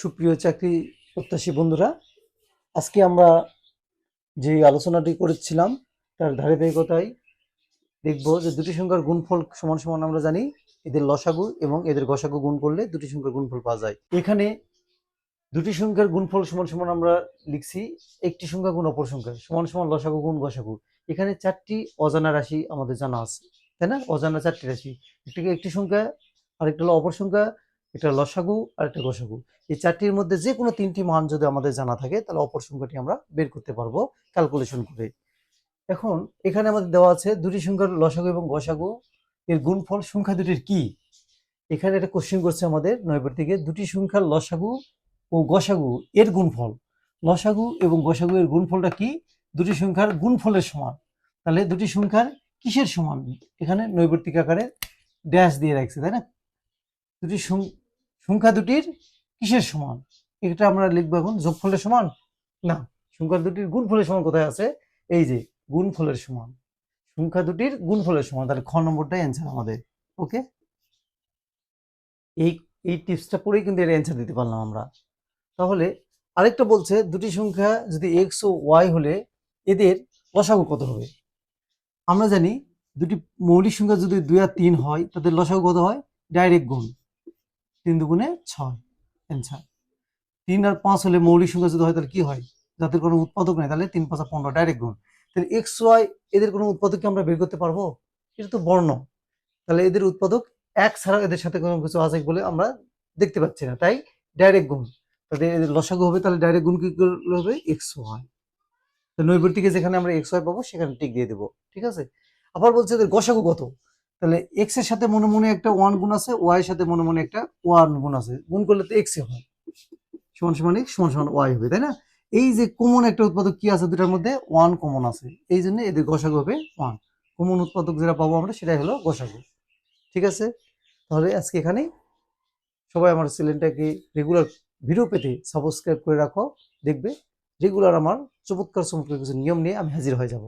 সুপ্রিয় চাকরি প্রত্যাশী বন্ধুরা, আজকে আমরা যে আলোচনাটি করেছিলাম, তার ধারাবাহিকতায় দেখব যে দুটি সংখ্যার গুণফল সমান সমান আমরা জানি, এদের লসাগু এবং এদের গসাগু গুণ করলে দুটি সংখ্যার গুণফল পাওয়া যায়। এখানে দুটি সংখ্যার গুণফল সমান সমান আমরা লিখছি, একটি সংখ্যা গুণ অপর সংখ্যা, সমান সমান লসাগু গুণ গসাগু এখানে চারটি অজানা রাশি আমাদের জানা আছে, তাই না? অজানা চারটি রাশি একটি একটি সংখ্যা, আরেকটা হলো অপর সংখ্যা একটা লসাগু আর একটা গসাগু। এই চারটির মধ্যে যে কোনো তিনটি মান যদি আমাদের জানা থাকে, তাহলে অপর সংখ্যাটি আমরা বের করতে পারব ক্যালকুলেশন করে। এখন এখানে আমাদের দেওয়া আছে দুটি সংখ্যার লসাগু এবং গসাগু। এর গুণফল সংখ্যা দুটির কি? এখানে একটা কোশ্চেন করছে আমাদের নয়বার থেকে দুটি সংখ্যার লসাগু ও গসাগু, এর গুণফল। লসাগু এবং গসাগু এর গুণফলটা কি? দুটি সংখ্যার গুণফলের সমান। তাহলে দুটি সংখ্যার কিসের সমান? এখানে নৈবর্তিক আকারে ড্যাশ দিয়ে রাখছে, তাই না? দুটি সংখ্যা দুটির কিসের সমান? এটা আমরা লিখব এখন যোগফলের সমান? না, সংখ্যা দুটির গুণফলের সমান কোথায় আছে? এই যে, গুণফলের সমান। সংখ্যা দুটির গুণফলের সমান, তাহলে খ নম্বরটাই অ্যান্সার আমাদের ওকে এই এই টিপসটা পড়েই কিন্তু এর অ্যান্সার দিতে পারলাম আমরা। তাহলে আরেকটা বলছে, দুটি সংখ্যা যদি এক্স ও ওয়াই হলে এদের লসাগু কত হবে? আমরা জানি দুটি মৌলিক সংখ্যা যদি দুই আর তিন হয়, তাদের লসাগু কত হয়? ডাইরেক্ট গুণ। তিন দুগুণে ছয় অ্যান্সার তিন আর পাঁচ হলে মৌলিক সংখ্যা যদি হয় তাহলে কি হয়? যাদের কোনো উৎপাদক নেই, তাহলে তিন পাঁচা পনেরো ডাইরেক্ট গুণ। তাহলে এক্স ওয়াই এদের কোনো উৎপাদককে আমরা বের করতে পারব? এটা তো বর্ণ। তাহলে এদের উৎপাদক এক ছাড়া এদের সাথে কোনো কিছু আছে বলে আমরা দেখতে পাচ্ছি না। তাই ডাইরেক্ট গুণ। তাদের এদের লসাগু হবে, তাহলে ডাইরেক্ট গুণ কি হবে? এক্স ওয়াই তো নৈবর্তিকে যেখানে আমরা এক্স ওয়াই পাবো, সেখানে টিক দিয়ে দেবো। ঠিক আছে? আবার বলছে এদের গসাগু কত? তাহলে এক্সের সাথে মনে মনে একটা ওয়ান গুণ আছে ওয়াই এর সাথে মনে মনে একটা ওয়ান গুণ আছে। গুণ করলে তো এক্স হয়। সমান সমান এক্স সমান সমান ওয়াই হবে, তাই না? এই যে কমন একটা উৎপাদক কি আছে দুটার মধ্যে? ওয়ান কমন আছে। এই জন্য এদের গসাগু হবে ওয়ান কমন উৎপাদক যেটা পাবো আমরা, সেটাই হলো গসাগু। ঠিক আছে? তাহলে আজকে এখানেই। সবাই আমার চ্যানেলটাকে রেগুলার ভিডিও পেতে সাবস্ক্রাইব করে রাখো। দেখবে রেগুলার আমার চমৎকার চমৎকার কিছু নিয়ম নিয়ে আমি হাজির হয়ে যাব।